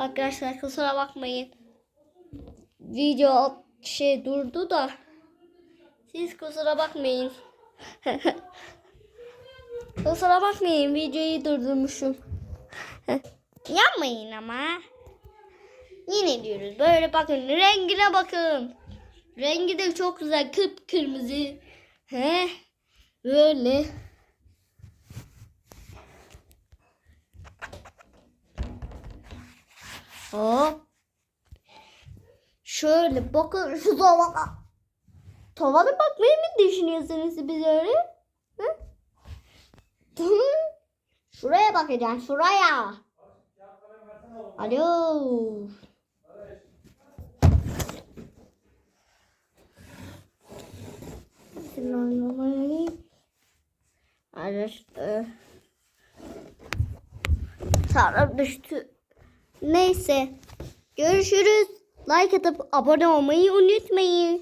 Arkadaşlar kusura bakmayın. Video şey durdu da. Siz kusura bakmayın. kusura bakmayın videoyu durdurmuşum. Yapmayın ama. Yine diyoruz böyle bakın rengine bakın. Rengi de çok güzel kıpkırmızı. He? Böyle. Hop. Şöyle bakın şu tavana. Tavana bakmayı mı düşünüyorsunuz biz öyle? Hı? Şuraya bakacağım şuraya. Alo. Araştı. Sarı düştü. Neyse. Görüşürüz. Like atıp abone olmayı unutmayın.